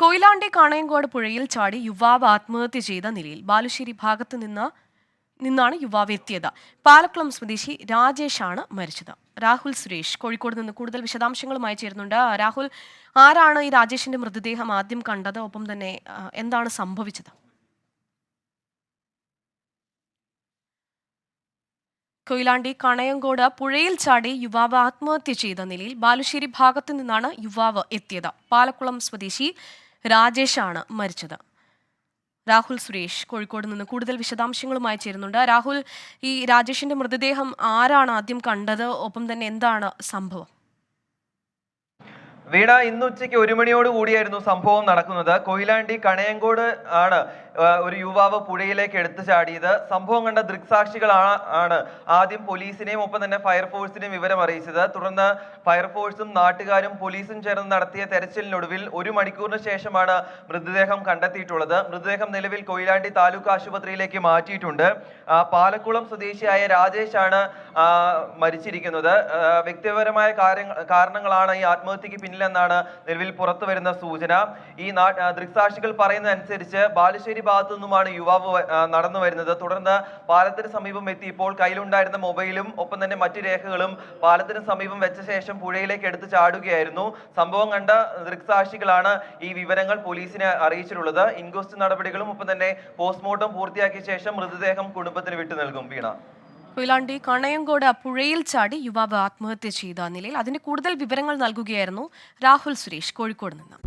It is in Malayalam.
കൊയിലാണ്ടി കാണയങ്കോട് പുഴയിൽ ചാടി യുവാവ് ആത്മഹത്യ ചെയ്ത നിലയിൽ ബാലുശ്ശേരി ഭാഗത്ത് നിന്ന് നിന്നാണ് യുവാവ് എത്തിയത്. പാലക്കുളം സ്വദേശി രാജേഷാണ് മരിച്ചത്. രാഹുൽ സുരേഷ് കോഴിക്കോട് നിന്ന് കൂടുതൽ വിശദാംശങ്ങളുമായി ചേരുന്നുണ്ട്. രാഹുൽ ആരാണ് ഈ രാജേഷിന്റെ മൃതദേഹം ആദ്യം കണ്ടത്? ഒപ്പം തന്നെ എന്താണ് സംഭവിച്ചത്? കൊയിലാണ്ടി കണയങ്കോട് പുഴയിൽ ചാടി യുവാവ് ആത്മഹത്യ ചെയ്ത നിലയിൽ ബാലുശ്ശേരി ഭാഗത്തു നിന്നാണ് യുവാവ് എത്തിയത്. പാലക്കുളം സ്വദേശി രാജേഷാണ് മരിച്ചത്. രാഹുൽ സുരേഷ് കോഴിക്കോട് നിന്ന് കൂടുതൽ വിശദാംശങ്ങളുമായി ചേരുന്നുണ്ട്. രാഹുൽ ഈ രാജേഷിന്റെ മൃതദേഹം ആരാണ് ആദ്യം കണ്ടത്? ഒപ്പം തന്നെ എന്താണ് സംഭവം? വീണ ഇന്ന് ഉച്ചയ്ക്ക് ഒരു മണിയോട് കൂടിയായിരുന്നു സംഭവം നടക്കുന്നത്. കൊയിലാണ്ടി കണയങ്കോട് ആണ് ഒരു യുവാവ് പുഴയിലേക്ക് എടുത്തു ചാടിയത്. സംഭവം കണ്ട ദൃക്സാക്ഷികളാണ് ആണ് ആദ്യം പോലീസിനെയും ഒപ്പം തന്നെ ഫയർഫോഴ്സിനെയും വിവരം അറിയിച്ചത്. തുടർന്ന് ഫയർഫോഴ്സും നാട്ടുകാരും പോലീസും ചേർന്ന് നടത്തിയ തെരച്ചിലിനൊടുവിൽ ഒരു മണിക്കൂറിന് ശേഷമാണ് മൃതദേഹം കണ്ടെത്തിയിട്ടുള്ളത്. മൃതദേഹം നിലവിൽ കൊയിലാണ്ടി താലൂക്ക് ആശുപത്രിയിലേക്ക് മാറ്റിയിട്ടുണ്ട്. പാലക്കുളം സ്വദേശിയായ രാജേഷാണ് മരിച്ചിരിക്കുന്നത്. വ്യക്തിപരമായ കാര്യങ്ങൾ കാരണങ്ങളാണ് ഈ ആത്മഹത്യക്ക് പിന്നിലെന്നാണ് നിലവിൽ പുറത്തു വരുന്ന സൂചന. ഈ ദൃക്സാക്ഷികൾ പറയുന്നതനുസരിച്ച് ബാലുശ്ശേരി ഭാഗത്തു നിന്നുമാണ് യുവാവ് നടന്നു വരുന്നത്. തുടർന്ന് പാലത്തിന് സമീപം എത്തിയപ്പോൾ കയ്യിലുണ്ടായിരുന്ന മൊബൈലും ഒപ്പം തന്നെ മറ്റു രേഖകളും പാലത്തിന് സമീപം വെച്ച ശേഷം പുഴയിലേക്ക് എടുത്ത് ചാടുകയായിരുന്നു. സംഭവം കണ്ട ദൃക്സാക്ഷികളാണ് ഈ വിവരങ്ങൾ പോലീസിനെ അറിയിച്ചിട്ടുള്ളത്. ഇൻക്വസ്റ്റ് നടപടികളും ഒപ്പം തന്നെ പോസ്റ്റ്മോർട്ടം പൂർത്തിയാക്കിയ ശേഷം മൃതദേഹം കുടുംബത്തിന് വിട്ടു നൽകും. വീണ. കൊയിലാണ്ടി കണയങ്കോട് പുഴയിൽ ചാടി യുവാവ് ആത്മഹത്യ ചെയ്ത നിലയിൽ അതിന്റെ കൂടുതൽ വിവരങ്ങൾ നൽകുകയായിരുന്നു രാഹുൽ സുരേഷ് കോഴിക്കോട് നിന്ന്.